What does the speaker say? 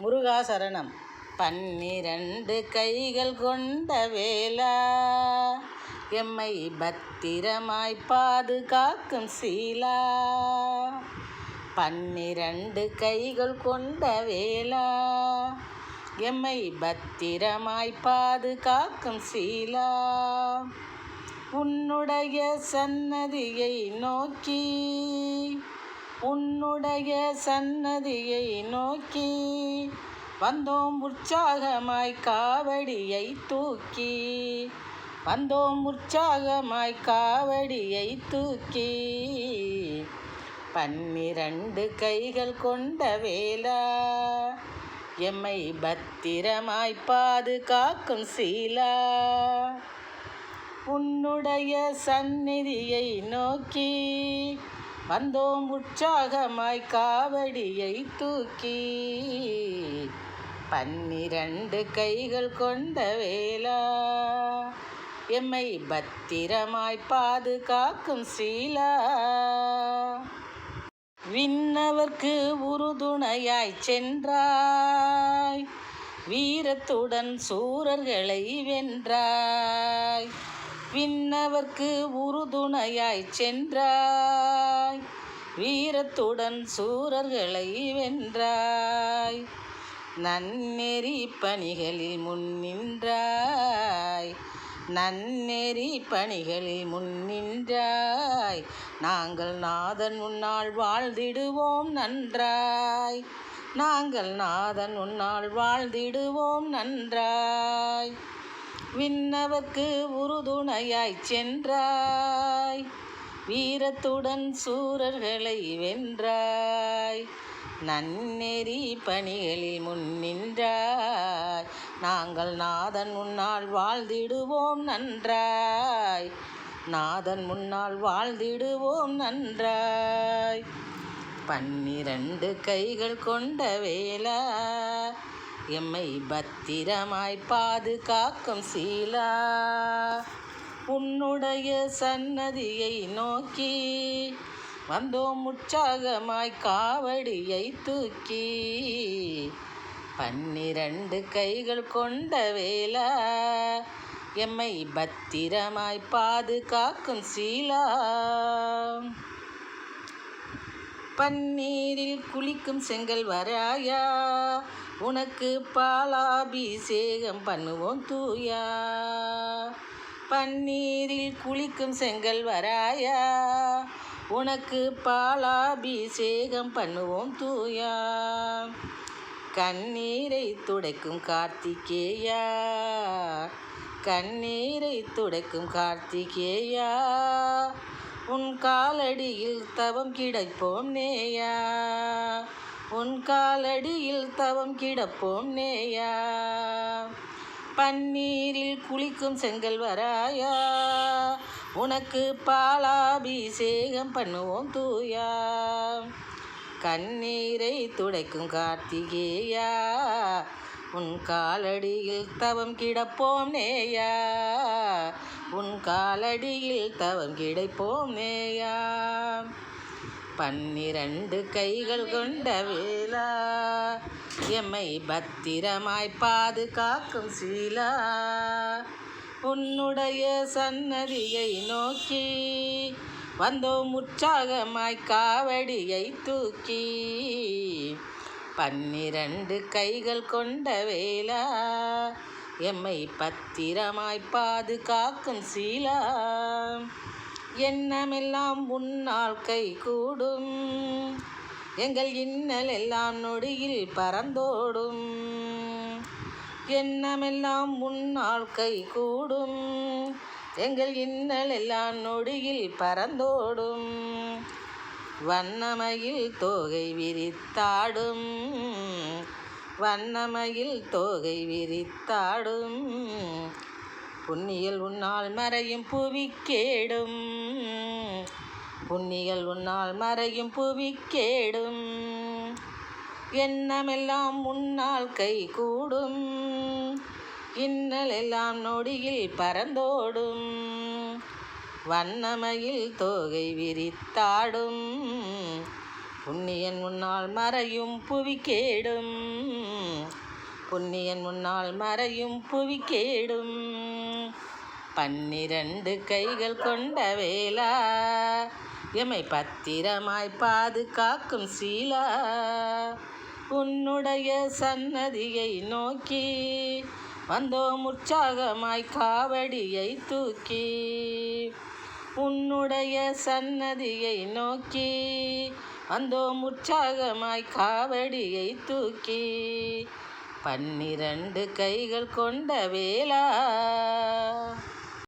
முருகா சரணம் பன்னிரண்டு கைகள் கொண்ட வேலா எம்மை பத்திரமாய் பாதுகாக்கும் சீலா. பன்னிரண்டு கைகள் கொண்ட வேலா எம்மை பத்திரமாய் பாதுகாக்கும் சீலா. உன்னுடைய சன்னதியை நோக்கி உன்னுடைய சன்னதியை நோக்கி வந்தோம் உற்சாகமாய் காவடியை தூக்கி. வந்தோம் உற்சாகமாய் காவடியை தூக்கி. பன்னிரண்டு கைகள் கொண்ட வேலா எம்மை பத்திரமாய் பாதுகாக்கும் சீலா. உன்னுடைய சந்நிதியை நோக்கி வந்தோம் உற்சாகமாய் காவடியை தூக்கி. பன்னிரண்டு கைகள் கொண்ட வேலா. எம்மை பத்திரமாய் பாதுகாக்கும் சீலா. விண்ணவர்க்கு உறுதுணையாய் சென்றாய். வீரத்துடன் சூரர்களை வென்றாய். விண்ணவர்க்கு உறுதுணையாய் சென்றாய். வீரத்துடன் சூரர்களை வென்றாய். நன்னெறி பணிகளில் முன்னின்றாய் நன்னெறி பணிகளில் முன்னின்றாய் நாங்கள் நாதன் உன்னால் வாழ்ந்திடுவோம் நன்றாய். நாங்கள் நாதன் உன்னால் வாழ்ந்திடுவோம் நன்றாய். விண்ணவர்க்கு உறுதுணையாய் சென்றாய். வீரத்துடன் சூரர்களை வென்றாய். நன்னெறி பணிகளில் முன்னின்றாய் நாங்கள் நாதன் முன்னால் வாழ்ந்திடுவோம் நன்றாய். நாதன் முன்னால் வாழ்ந்திடுவோம் நன்றாய். பன்னிரண்டு கைகள் கொண்ட வேலா எம்மை பத்திரமாய் பாதுகாக்கும் சீலா. உன்னுடைய சன்னதியை நோக்கி வந்தோம் உற்சாகமாய் காவடியை தூக்கி. பன்னிரண்டு கைகள் கொண்ட வேலா எம்மை பத்திரமாய் பாதுகாக்கும் சீலா. பன்னீரில் குளிக்கும் செங்கல் வராயா உனக்கு பாலாபிஷேகம் பண்ணுவோம் தூயா. பன்னீரில் குளிக்கும் செங்கல் வராயா. உனக்கு பாலாபிஷேகம் பண்ணுவோம் தூயா. கண்ணீரை துடைக்கும் கார்த்திகேயா. கண்ணீரை துடைக்கும் கார்த்திகேயா. உன் காலடியில் தவம் கிடைப்போம் நேயா. உன் காலடியில் தவம் கிடப்போம் நேயா. பன்னீரில் குளிக்கும் செங்கல் வராயா. உனக்கு பாலாபிஷேகம் பண்ணுவோம் தூயா. கண்ணீரை துடைக்கும் கார்த்திகேயா. உன் காலடியில் தவம் கிடப்போம் நேயா. உன் காலடியில் தவம் கிடைப்போம் நேயா. பன்னிரண்டு கைகள் கொண்ட வேலா எம்மை பத்திரமாய் பாதுகாக்கும் சீலா. உன்னுடைய சன்னதியை நோக்கி வந்தோம் உற்சாகமாய் காவடியை தூக்கி. பன்னிரண்டு கைகள் கொண்ட வேலா எம்மை பத்திரமாய் பாதுகாக்கும் சீலா. எண்ணமெல்லாம் உன்னால் கை கூடும் எங்கள் இன்னல் எல்லாம் நொடியில் பறந்தோடும். எண்ணமெல்லாம் உன்னால் கை கூடும் எங்கள் இன்னல் எல்லாம் நொடியில் பறந்தோடும். வண்ணமையில் தோகை விரித்தாடும். வண்ணமையில் தோகை விரித்தாடும். புன்னியல் உன்னால் மறையும் புவி கேடும். புன்னியல் உன்னால் மறையும் புவி கேடும். எண்ணமெல்லாம் உன்னால் கை கூடும் இன்னல் எல்லாம் நொடியில் பறந்தோடும். வண்ணமையில் தோகை விரித்தாடும். புண்ணியன் முன்னால் மறையும் புவி கேடும். புண்ணியன் முன்னால் மறையும் புவி கேடும். பன்னிரண்டு கைகள் கொண்ட வேலா. எமை பத்திரமாய் பாதுகாக்கும் சீலா. உன்னுடைய சன்னதியை நோக்கி வந்தோம் உற்சாகமாய் காவடியை தூக்கி. உன்னுடைய சன்னதியை நோக்கி வந்தோம் உற்சாகமாய் காவடியை தூக்கி. பன்னிரண்டு கைகள் கொண்ட வேலா.